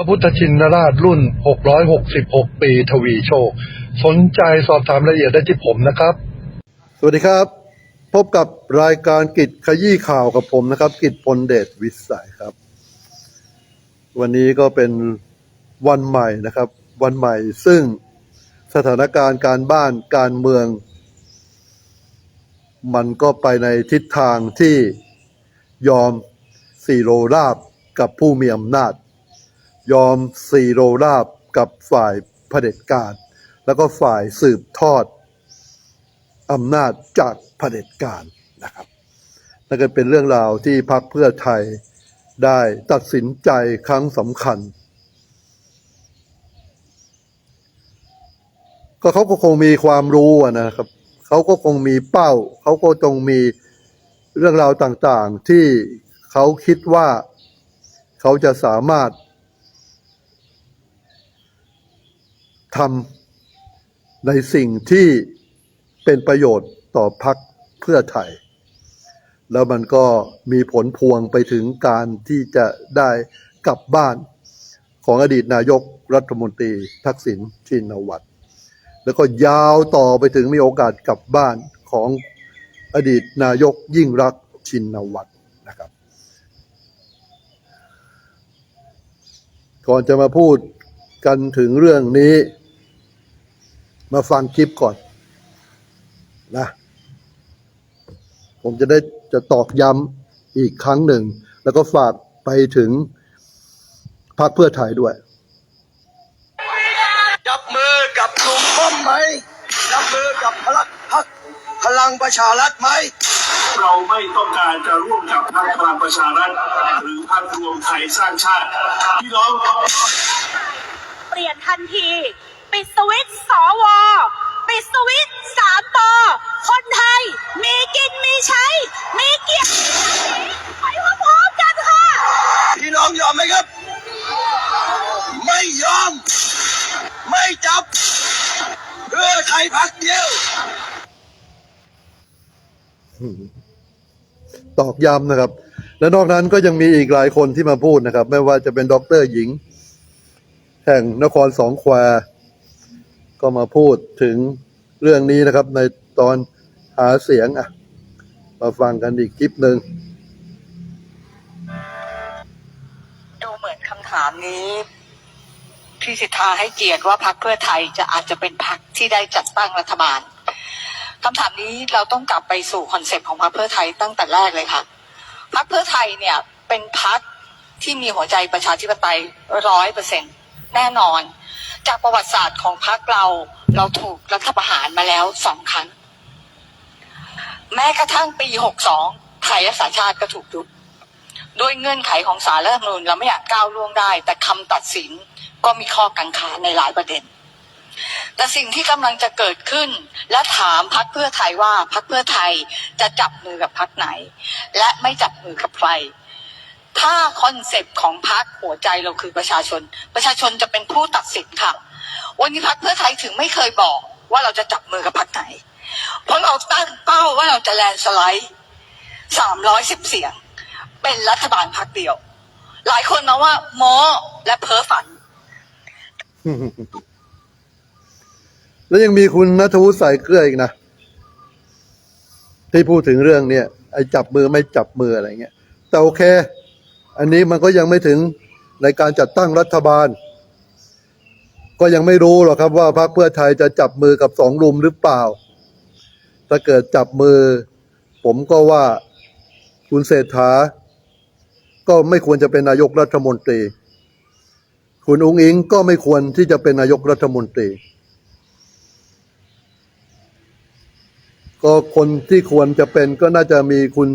พระพุทธชินราชรุ่น 666 ปีทวีโชค สนใจสอบถามรายละเอียดได้ที่ผมนะครับ สวัสดีครับ พบกับรายการกิจขยี้ข่าวกับผมนะครับ กิจพลเดชวิสัยครับ วันนี้ก็เป็นวันใหม่นะครับ วันใหม่ซึ่งสถานการณ์การบ้านการเมือง มันก็ไปในทิศทางที่ยอมสี่โรราบกับผู้มีอำนาจ ยอมสีโรราบกับฝ่ายเผด็จการ แล้วก็ฝ่ายสืบทอดอำนาจจากเผด็จการนะครับนั่นก็เป็นเรื่องราวที่พรรคเพื่อไทยได้ตัดสินใจครั้งสำคัญ ก็เขาก็คงมีความรู้นะครับ เขาก็คงมีเป้า เขาก็จงมีเรื่องราวต่างๆที่เขาคิดว่าเขาจะสามารถ ทำในสิ่งที่เป็นประโยชน์ต่อพรรคเพื่อไทย แล้วมันก็มีผลพวงไปถึงการที่จะได้กลับบ้านของอดีตนายกรัฐมนตรีทักษิณชินวัตร แล้วก็ยาวต่อไปถึงมีโอกาสกลับบ้านของอดีตนายกยิ่งรักชินวัตรนะครับก่อนจะมาพูดกันถึงเรื่องนี้ มาฟังคลิปก่อนนะผมจะได้จะตอกย้ำอีกครั้งหนึ่ง แล้วก็ฝากไปถึงพรรคเพื่อไทยด้วย จับมือกับกลุ่มป้อมไหม จับมือกับพลังพักพลังประชารัฐไหม เราไม่ต้องการจะร่วมกับพรรคพลังประชารัฐ หรือพรรครวมไทยสร้างชาติ พี่น้อง เปลี่ยนทันที ปิดสวิตช์สวปิดสวิตช์สามปอคนไทย มีกินมีใช้ มีเกียรติไปพร้อมๆกันค่ะ พี่น้องยอมไหมครับ ไม่ยอม ไม่จับ เพื่อไทยพักเดียว ตอกย้ำนะครับ และนอกนั้นก็ยังมีอีกหลายคนที่มาพูดนะครับ ไม่ว่าจะเป็นด็อกเตอร์หญิง แห่งนครสองแคว ก็มาพูดถึงเรื่องนี้นะครับ ในตอนหาเสียงอะ มาฟังกันอีกคลิปหนึ่งดูเหมือนคำถามนี้พี่สิทธาให้เกียรติว่าพรรคเพื่อไทยจะอาจจะเป็นพรรคที่ได้จัดตั้งรัฐบาลคำถามนี้เราต้องกลับไปสู่คอนเซปต์ของพรรคเพื่อไทยตั้งแต่แรกเลยค่ะพรรคเพื่อไทยเนี่ยเป็นพรรคที่มีหัวใจประชาธิปไตยร้อยเปอร์เซ็นแน่นอน จากประวัติศาสตร์ของพรรคเรา เราถูกรัฐประหารมาแล้วสองครั้ง แม้กระทั่งปีหกสองไทยรักษาชาติก็ถูกยุบด้วยเงื่อนไขของสารรัฐธรรมนูญเราไม่อยาจก้าวล่วงได้ แต่คำตัดสินก็มีข้อกังขาในหลายประเด็น แต่สิ่งที่กำลังจะเกิดขึ้น และถามพักเพื่อไทยว่าพักเพื่อไทยจะจับมือกับพักไหน และไม่จับมือกับใคร ถ้าคอนเซปต์ของพักหัวใจเราคือประชาชน ประชาชนจะเป็นผู้ตัดสินค่ะ วันนี้พักเพื่อไทยถึงไม่เคยบอกว่าเราจะจับมือกับพักไหน เพราะเราตั้งเป้าว่าเราจะแลนสไลด์สามร้อยสิบเสียง เป็นรัฐบาลพักเดียว หลายคนมาว่าโมและเพ้อฝัน แล้วยังมีคุณนัทวุฒิสายเกลืออีกนะ ที่พูดถึงเรื่องเนี้ยไอ้จับมือไม่จับมืออะไรเงี้ยแต่โอเค อันนี้มันก็ยังไม่ถึงในการจัดตั้งรัฐบาล ก็ยังไม่รู้หรอกครับว่าพรรคเพื่อไทยจะจับมือกับสองลุมหรือเปล่า ถ้าเกิดจับมือ ผมก็ว่าคุณเศรษฐา ก็ไม่ควรจะเป็นนายกรัฐมนตรี คุณอุ้งอิงก็ไม่ควรที่จะเป็นนายกรัฐมนตรี ก็คนที่ควรจะเป็นก็น่าจะมีคุณ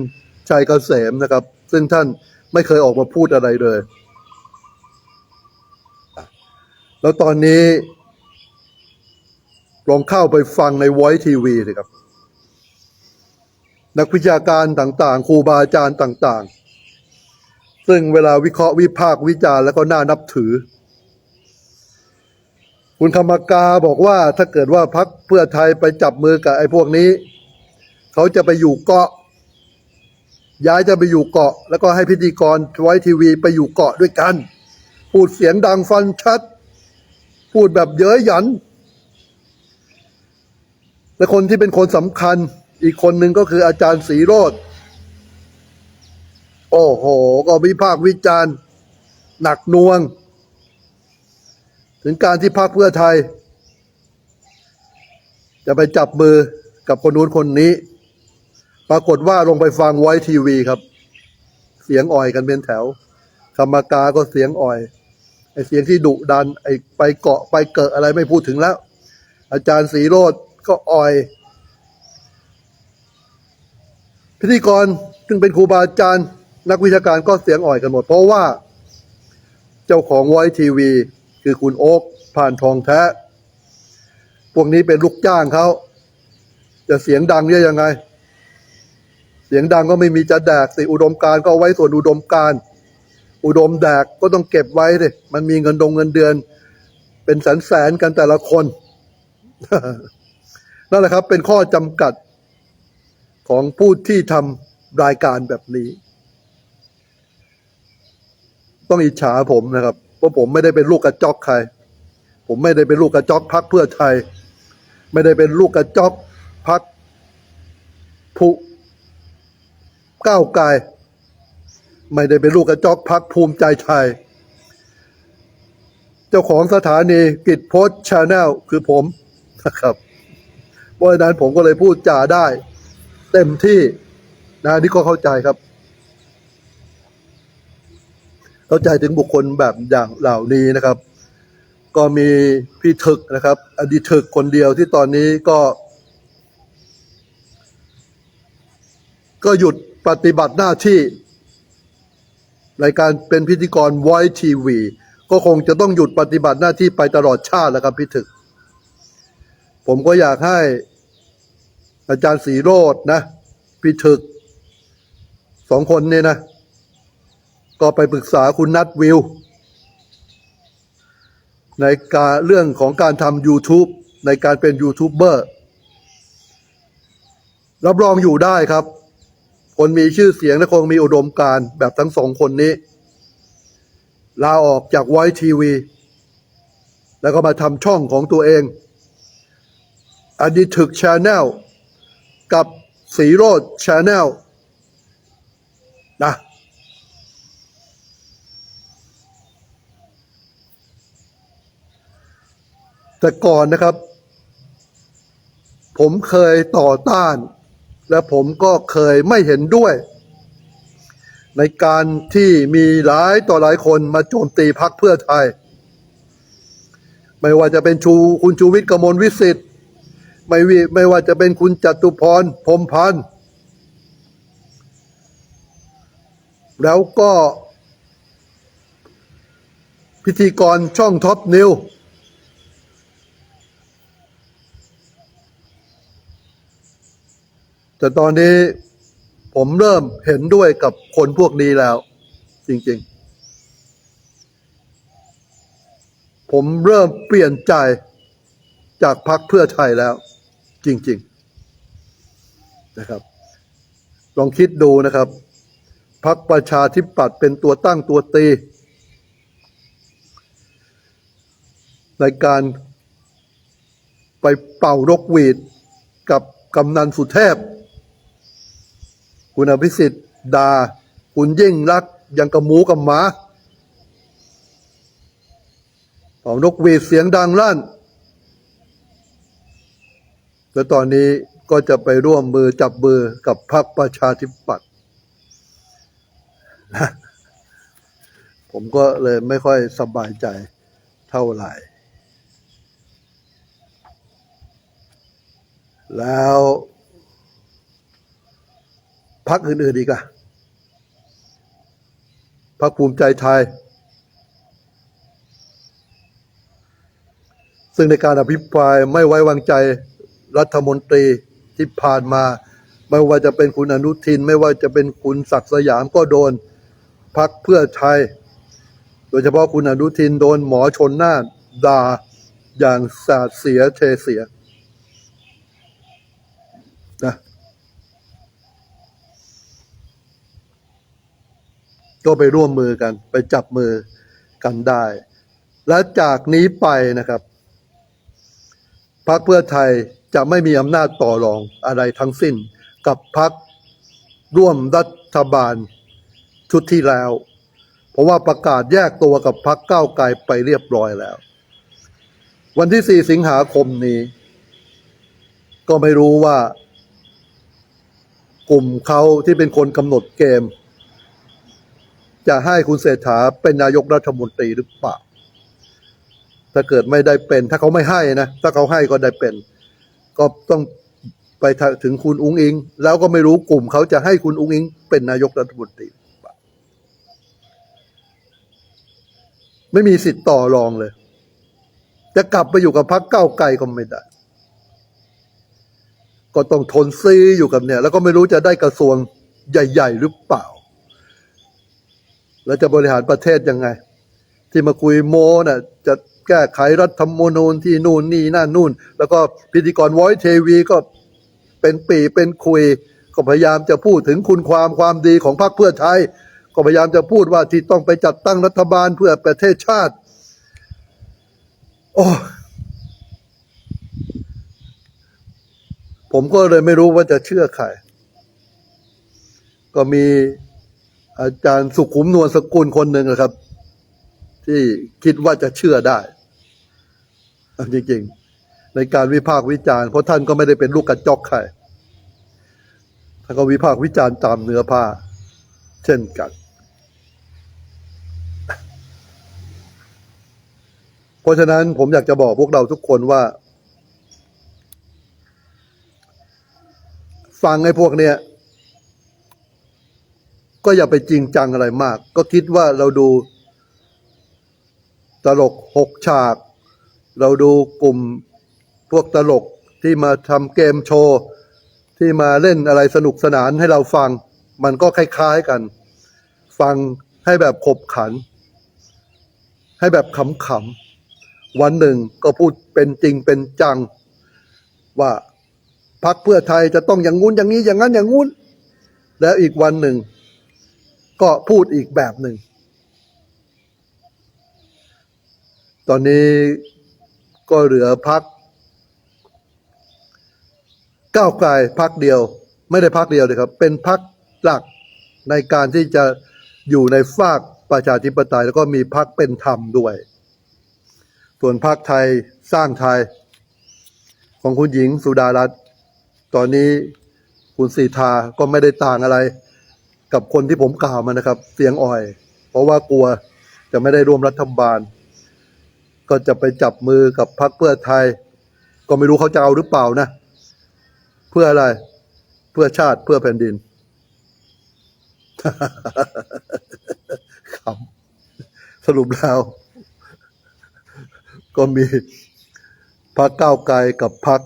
ชัยเกษมนะครับ ซึ่งท่าน ไม่เคยออกมาพูดอะไรเลย แล้วตอนนี้ ลองเข้าไปฟังใน Voice TV สิครับ นักวิชาการต่างๆ ครูบาอาจารย์ต่าง ๆ ซึ่งเวลาวิเคราะห์วิพากษ์วิจารณ์แล้วก็น่านับถือ คุณคำกาบอกว่าถ้าเกิดว่าพักเพื่อไทยไปจับมือกับไอ้พวกนี้ เขาจะไปอยู่เกาะ ย้ายจะไปอยู่เกาะ แล้วก็ให้พิธีกรไว้ทีวีไปอยู่เกาะด้วยกัน พูดเสียงดังฟันชัด พูดแบบเย้ยหยัน และคนที่เป็นคนสำคัญ อีกคนหนึ่งก็คืออาจารย์ศรีโรธโอ้โห ก็วิพากษ์วิจารณ์ หนักน่วง ถึงการที่พรรคเพื่อไทย จะไปจับมือกับคนนู้นคนนี้ ปรากฏว่าลงไปฟังไว้ทีวีครับ เสียงอ่อยกันเป็นแถวกรรมการก็เสียงอ่อยไอเสียงที่ดุดัน ไอไปเกาะไปเกิดอะไรไม่พูดถึงแล้ว อาจารย์สีโรดก็อ่อย พิธีกรซึ่งเป็นครูบาอาจารย์นักวิชาการก็เสียงอ่อยกันหมด เพราะว่าเจ้าของไวทีวี คือคุณโอ๊กผ่านทองแท้ พวกนี้เป็นลูกจ้างเขาจะเสียงดังได้ยังไง สียงดังก็ไม่มีจะแดกสิอุดมการก็เอาไว้ส่วนอุดมการ อุดมแดกก็ต้องเก็บไว้ดิมันมีเงินดงเงินเดือน เป็นแสนแสนกันแต่ละคนนั่นแหละครับ เป็นข้อจำกัดของผู้ที่ทำรายการแบบนี้ ต้องอิจฉาผมนะครับเพราะผมไม่ได้เป็นลูกกระจอกใคร ผมไม่ได้เป็นลูกกระจอกพักเพื่อไทย ไม่ได้เป็นลูกกระจอกพักผู้ ก้าวไกลไม่ได้เป็นลูกกระจอกพักภูมิใจไทย เจ้าของสถานีกิจโพสชาแนลคือผมนะครับเพราะฉะนั้นผมก็เลยพูดจาได้ เต็มที่นะนี่ก็เข้าใจครับ เข้าใจถึงบุคคลแบบอย่างเหล่านี้นะครับ ก็มีพี่ถึกนะครับ อดีตถึกคนเดียวที่ตอนนี้ก็ ก็หยุด ปฏิบัติหน้าที่ในการเป็นพิธีกรไวทีวี ก็คงจะต้องหยุดปฏิบัติหน้าที่ไปตลอดชาติแล้วครับพี่ถึก ผมก็อยากให้อาจารย์สีโรดนะ พี่ถึกสองคนเนี่ยนะ ก็ไปปรึกษาคุณนัทวิว ในการเรื่องของการทำ YouTube ในการเป็นยูทูบเบอร์รับรองอยู่ได้ครับ คนมีชื่อเสียงและคงมีอุดมการณ์แบบทั้งสองคนนี้ ลาออกจากไวทีวี แล้วก็มาทำช่องของตัวเองอดีถึกชาแนลกับสีโรดชาแนลนะแต่ก่อนนะครับ ผมเคยต่อต้าน และผมก็เคยไม่เห็นด้วย ในการที่มีหลายต่อหลายคนมาโจมตีพักเพื่อไทย ไม่ว่าจะเป็นชูคุณชูวิทย์กมลวิสิทธิ์ไม่วิไม่ว่าจะเป็นคุณจตุพรพรมพันธ์แล้วก็พิธีกรช่องท็อปนิว แต่ตอนนี้ผมเริ่มเห็นด้วยกับคนพวกนี้แล้ว จริง ๆ ผมเริ่มเปลี่ยนใจจากพรรคเพื่อไทยแล้ว จริง ๆ นะครับ ลองคิดดูนะครับพรรคประชาธิปัตย์เป็นตัวตั้งตัวตี ในการไปเป่ารกหวีดกับกำนันสุเทพ คุณอภิสิทธิ์ดาคุณยิ่งรักยังกับหมูกับหมาเป่านกหวีดเสียงดังลั่น แล้วตอนนี้ก็จะไปร่วมมือจับมือกับพรรคประชาธิปัตย์ผมก็เลยไม่ค่อยสบายใจเท่าไหร่ แล้ว พักอื่นๆอีกอะพักภูมิใจไทย ซึ่งในการอภิปรายไม่ไว้วางใจรัฐมนตรีที่ผ่านมา ไม่ว่าจะเป็นคุณอนุทิน ไม่ว่าจะเป็นคุณศักดิ์สยามก็โดนพักเพื่อไทย โดยเฉพาะคุณอนุทินโดนหมอชนน่านด่าอย่างสาดเสียเทเสีย ก็ไปร่วมมือกัน ไปจับมือกันได้ และจากนี้ไปนะครับพรรคเพื่อไทยจะไม่มีอำนาจต่อรองอะไรทั้งสิ้น กับพรรคร่วมรัฐบาลชุดที่แล้ว เพราะว่าประกาศแยกตัวกับพรรคก้าวไกลไปเรียบร้อยแล้ว วันที่ 4 สิงหาคมนี้ ก็ไม่รู้ว่ากลุ่มเขาที่เป็นคนกำหนดเกม จะให้คุณเศรษฐาเป็นนายกรัฐมนตรีหรือเปล่า ถ้าเกิดไม่ได้เป็น ถ้าเขาไม่ให้นะ ถ้าเขาให้ก็ได้เป็น ก็ต้องไปถึงคุณอุ้งอิง แล้วก็ไม่รู้กลุ่มเขาจะให้คุณอุ้งอิง เป็นนายกรัฐมนตรีหรือเปล่าไม่มีสิทธิ์ต่อรองเลย จะกลับไปอยู่กับพรรคเก้าไกลก็ไม่ได้ ก็ต้องทนซีอยู่กับเนี่ย แล้วก็ไม่รู้จะได้กระทรวงใหญ่ ๆ หรือเปล่า แล้วจะบริหารประเทศยังไง ที่มาคุยโมน่ะจะแก้ไขรัฐธรรมนูญที่นู่นนี่นั่นนู่น แล้วก็พิธีกรวอยเทวีก็เป็นปีเป็นคุย ก็พยายามจะพูดถึงคุณความความดีของพรรคเพื่อไทย ก็พยายามจะพูดว่าที่ต้องไปจัดตั้งรัฐบาลเพื่อประเทศชาติ โอ้ผมก็เลยไม่รู้ว่าจะเชื่อใคร ก็มี อาจารย์สุขุมนวลสกุลคนหนึ่งนะครับ ที่คิดว่าจะเชื่อได้จริงๆ ในการวิพากษ์วิจารณ์เพราะท่านก็ไม่ได้เป็นลูกกระจอกใครท่านก็วิพากษ์วิจารณ์ตามเนื้อผ้า เช่นกัน เพราะฉะนั้นผมอยากจะบอกพวกเราทุกคนว่า ฟังไอ้พวกเนี้ย ก็อย่าไปจริงจังอะไรมาก ก็คิดว่าเราดู ตลกหกฉาก เราดูกลุ่มพวกตลกที่มาทำเกมโชว์ ที่มาเล่นอะไรสนุกสนานให้เราฟัง มันก็คล้ายๆกัน ฟังให้แบบขบขัน ให้แบบขำๆวันหนึ่งก็พูดเป็นจริงเป็นจัง ว่าพักเพื่อไทยจะต้องอย่างงู้นอย่างนี้อย่างนั้นอย่างงู้น แล้วอีกวันหนึ่ง ก็พูดอีกแบบหนึ่ง ตอนนี้ก็เหลือพักก้าวไกลพักเดียว ไม่ได้พักเดียวเลยครับ เป็นพักหลักในการที่จะอยู่ในฝากประชาธิปไตย แล้วก็มีพักเป็นธรรมด้วย ส่วนพักไทยสร้างไทย ของคุณหญิงสุดารัตน์ตอนนี้คุณสีทาก็ไม่ได้ต่างอะไร กับคนที่ผมกล่าวมานะครับ เสียงอ่อย เพราะว่ากลัวจะไม่ได้ร่วมรัฐบาล ก็จะไปจับมือกับพรรคเพื่อไทย ก็ไม่รู้เขาจะเอาหรือเปล่านะ เพื่ออะไร เพื่อชาติเพื่อแผ่นดินครับสรุปแล้วก็มีพรรคก้าวไกลกับพรรค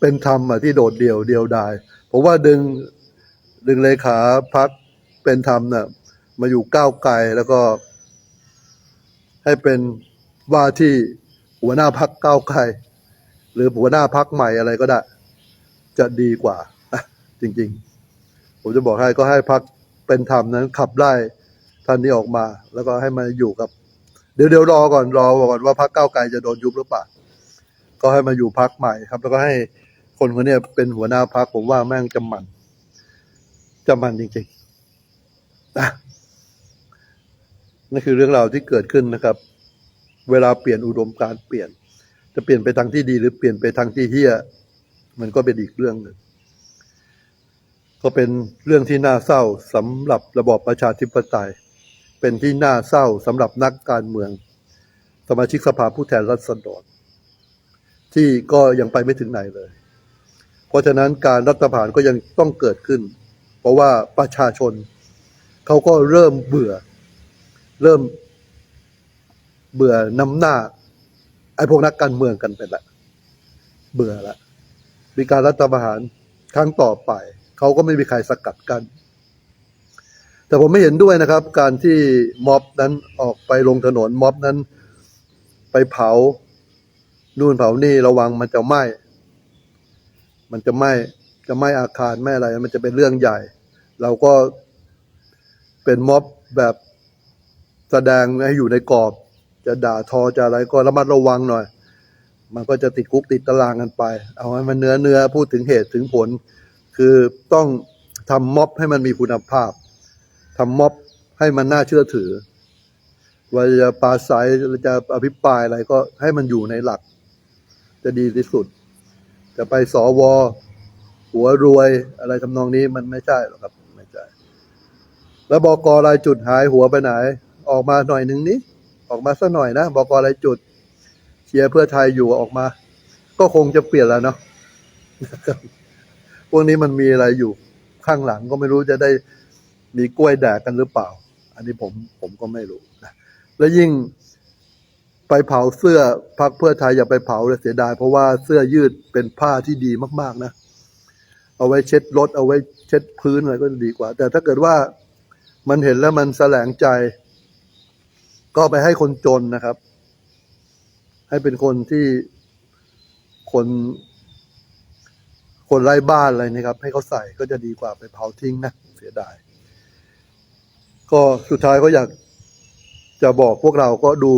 เป็นธรรมที่โดดเดี่ยวเดียวดายผมว่าดึงดึงเลขาพัก เป็นธรรมน่ะมาอยู่ก้าวไกลแล้วก็ ให้เป็นว่าที่หัวหน้าพักก้าวไกลหรือหัวหน้าพักใหม่อะไรก็ได้ จะดีกว่าจริง ๆ ผมจะบอกให้ก็ให้พักเป็นธรรมนั้นขับไล่ท่านนี้ออกมา แล้วก็ให้มาอยู่กับ เดี๋ยวเดี๋ยวรอก่อนรอก่อนว่าพักก้าวไกลจะโดนยุบหรือเปล่าก็ให้มาอยู่พักใหม่ครับ แล้วก็ให้คนคนนี้เป็นหัวหน้าพักผมว่าแม่งจะมันจะมันจริง ๆ นะนั่นคือเรื่องราวที่เกิดขึ้นนะครับ เวลาเปลี่ยนอุดมการเปลี่ยน จะเปลี่ยนไปทางที่ดี หรือเปลี่ยนไปทางที่เฮี้ย มันก็เป็นอีกเรื่องหนึ่งก็เป็นเรื่องที่น่าเศร้าสำหรับระบอบประชาธิปไตย เป็นที่น่าเศร้าสำหรับนักการเมือง สมาชิกสภาผู้แทนราษฎรที่ก็ยังไปไม่ถึงไหนเลย เพราะฉะนั้นการรัฐประหารก็ยังต้องเกิดขึ้น เพราะว่าประชาชน เขาก็เริ่มเบื่อ เริ่มเบื่อนำหน้า ไอ้พวกนักการเมืองกันไปละ เบื่อละ มีการรัฐประหารครั้งต่อไป เขาก็ไม่มีใครสกัดกัน แต่ผมไม่เห็นด้วยนะครับ การที่ม็อบนั้นออกไปลงถนนม็อบนั้น ไปเผานู่นเผานี่ระวังมันจะไหม้ มันจะไหม้จะไหม้อาคารไม่อะไร มันจะเป็นเรื่องใหญ่ เราก็ เป็นม็อบแบบแสดงให้อยู่ในกรอบ จะด่าทอจะอะไรก็ระมัดระวังหน่อย มันก็จะติดคุกติดตารางกันไป เอาให้มันเนื้อเนื้อพูดถึงเหตุถึงผล คือต้องทำม็อบให้มันมีคุณภาพทำม็อบให้มันน่าเชื่อถือ ว่าจะปาศัยจะอภิปรายอะไรก็ให้มันอยู่ในหลัก จะดีที่สุด จะไปสวหัวรวยอะไรทำนองนี้มันไม่ใช่หรอกครับ แล้วบกรายจุดหายหัวไปไหน ออกมาหน่อยหนึ่งนี้ ออกมาสักหน่อยนะบกรายจุดเชียร์เพื่อไทยอยู่ออกมา ก็คงจะเปลี่ยนแล้วเนาะพวกนี้มันมีอะไรอยู่ข้างหลังก็ไม่รู้จะได้มีกล้วยแดกกันหรือเปล่า อันนี้ผมผมก็ไม่รู้นะแล้วยิ่งไปเผาเสื้อพักเพื่อไทยอย่าไปเผาเลยเสียดาย เพราะว่าเสื้อยืดเป็นผ้าที่ดีมาก ๆ นะ เอาไว้เช็ดรถเอาไว้เช็ดพื้นอะไรก็ดีกว่า แต่ถ้าเกิดว่า มันเห็นแล้วมันแสลงใจ ก็ไปให้คนจนนะครับ ให้เป็นคนที่คน คนไร้บ้านอะไรนะครับ ให้เขาใส่ก็จะดีกว่าไปเผาทิ้งนะเสียดาย ก็สุดท้ายก็อยากจะบอกพวกเราก็ดู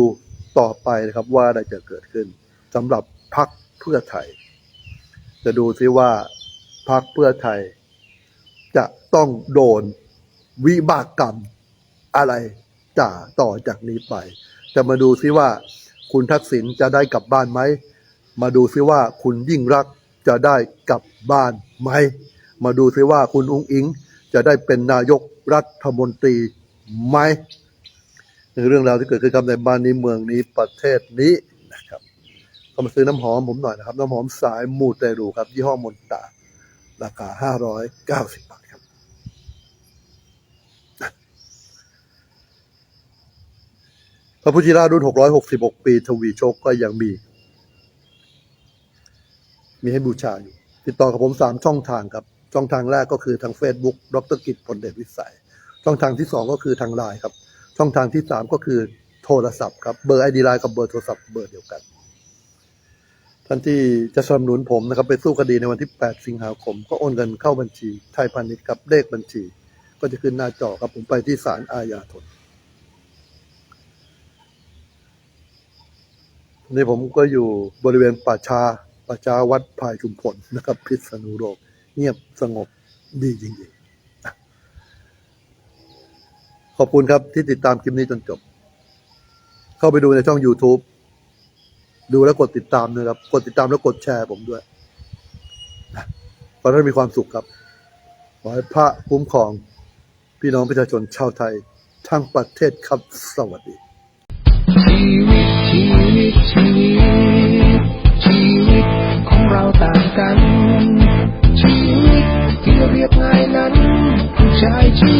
ต่อไปนะครับ ว่าอะไรจะเกิดขึ้นสำหรับพักเพื่อไทย จะดูซิว่าพักเพื่อไทย จะต้องโดน วิบากกรรมอะไรจ่าต่อจากนี้ไป จะมาดูซิว่าคุณทักษิณจะได้กลับบ้านไหม มาดูซิว่าคุณยิ่งรักจะได้กลับบ้านไหม มาดูซิว่าคุณอุ้งอิงจะได้เป็นนายกรัฐมนตรีไหมนี่คือเรื่องราวที่เกิดขึ้นครับในบ้านนี้เมืองนี้ประเทศนี้นะครับก็มาซื้อน้ำหอมผมหน่อยนะครับ น้ำหอมสายมูเตรูครับ ยี่ห้อมนตาราคา 590 บาทครับ พระพุทธราชรุ่น 666 ปี ทวีโชคก็ยังมี มีให้บูชาอยู่ ติดต่อกับผมสามช่องทางครับ ช่องทางแรกก็คือทาง Facebook ดรกิจพลเดชวิสัย ช่องทางที่สองก็คือทางไลน์ครับ ช่องทางที่สามก็คือโทรศัพท์ครับ เบอร์ไอดีไลน์กับเบอร์โทรศัพท์เบอร์เดียวกัน ท่านที่จะสนับสนุนผมนะครับ ไปสู้คดีในวันที่ 8 สิงหาคม ก็โอนเงินเข้าบัญชีไทยพาณิชย์ครับเลขบัญชี ก็จะขึ้นหน้าจอครับผมไปที่ศาลอาญาธน นี่ผมก็อยู่บริเวณป่าชาป่าชาวัดพายชุมพลนะครับพิษณุโลกเงียบสงบดีจริงๆ ขอบคุณครับที่ติดตามคลิปนี้จนจบ เข้าไปดูในช่อง YouTube ดูแล้วกดติดตามนะครับ กดติดตามแล้วกดแชร์ผมด้วยขอให้ท่านมีความสุขครับ ขอให้พระคุ้มครอง พี่น้องประชาชนชาวไทย ทั้งประเทศครับ สวัสดี กันชีวิตที่เรียบง่ายนั้นผู้ชายชี